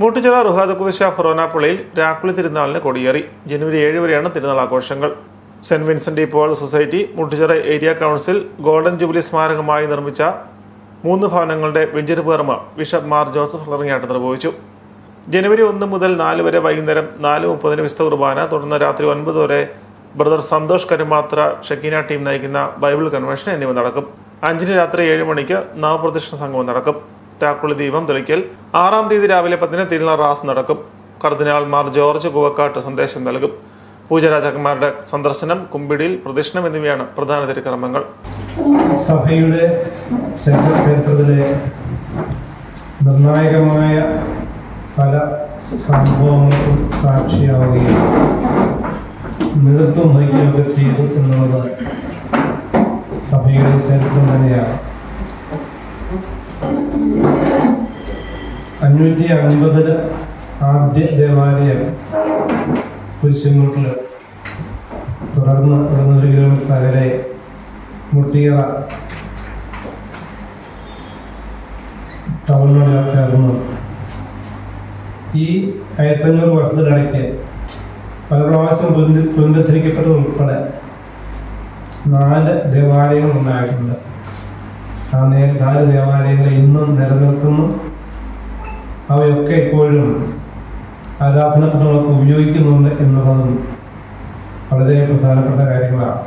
മൂട്ടുചിറ റുഹാദ് കുദിശ ഫൊറോനാപ്പള്ളിയിൽ രാക്കുളി തിരുനാളിന് കൊടിയേറി. ജനുവരി ഏഴ് വരെയാണ് തിരുനാൾ ആഘോഷങ്ങൾ. സെന്റ് വിൻസെന്റ് ഇപ്പോൾ Paul society Muttuchira area council golden jubilee സ്മാരകമായി നിർമ്മിച്ച മൂന്ന് ഭവനങ്ങളുടെ വെഞ്ചരിപ്പ് കർമ്മ ബിഷപ്പ് മാർ ജോസഫ് ഇറങ്ങിയാട്ട് നിർവഹിച്ചു. ജനുവരി ഒന്ന് മുതൽ നാല് വരെ വൈകുന്നേരം നാല് മുപ്പതിന് വിശുദ്ധ കുർബാന തുടർന്ന് രാത്രി ഒൻപത് വരെ brother Santhosh Karumathra Shekinah team നയിക്കുന്ന ബൈബിൾ കൺവെൻഷൻ എന്നിവ നടക്കും. അഞ്ചിന് രാത്രി ഏഴ് മണിക്ക് നവപ്രദക്ഷിണ സംഗമം നടക്കും. രാക്കുളി ദീപം തെളിക്കൽ. ആറാം തീയതി രാവിലെ പത്തിന് തിരുനാൾ റാസ് നടക്കും. കർദിനാൾമാർ ജോർജ് കുവക്കാട്ട് സന്ദേശം നൽകും. പൂജരാജാക്കന്മാരുടെ സന്ദർശനം കുമ്പിടിയിൽ പ്രദക്ഷിണം എന്നിവയാണ് പ്രധാന തിരുക്കർമ്മങ്ങൾ. സഭയുടെ ചരിത്രത്തിലെ നിർണായകമായ പല സംഭവങ്ങൾക്കും സാക്ഷിയാവുകയും നേതൃത്വം വഹിക്കുകയൊക്കെ ചെയ്തു എന്നുള്ളത് സഭയുടെ ചരിത്രം തന്നെയാണ്. അഞ്ഞൂറ്റി അൻപതിൽ ആദ്യ ദേവാലയം കുരിശുമൂട്ടിൽ തുടർന്ന് ഇവിടുന്ന് കിലോമീറ്റർ അകലെ മുട്ടിയറ ടൗണിനോട് ചേർന്നു. ഈ ആയിരത്തഞ്ഞൂറ് വർഷത്തിനിടയ്ക്ക് പല പ്രാവശ്യം പുനര് പുനരുദ്ധരിക്കപ്പെട്ടത് നാല് ദേവാലയങ്ങൾ ഉണ്ടായിട്ടുണ്ട്. ആ നേ നാല് ദേവാലയങ്ങൾ ഇന്നും ആരാധനാർത്ഥങ്ങൾക്ക് ഉപയോഗിക്കുന്നുണ്ട് എന്നുള്ളതും വളരെ പ്രധാനപ്പെട്ട കാര്യങ്ങളാണ്.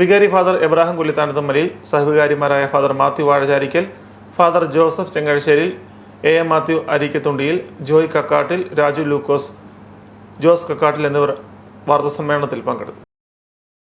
വികാരി father Abraham Kullithanathammalil സഹവികാരിമാരായ father Mathew Vazhacharickal father Joseph Chengazhasseril A M Mathew Arikkathundiyil Joy Kakkattil Raju Lukose Jose Kakkattil എന്നിവർ വാർത്താസമ്മേളനത്തിൽ പങ്കെടുത്തു.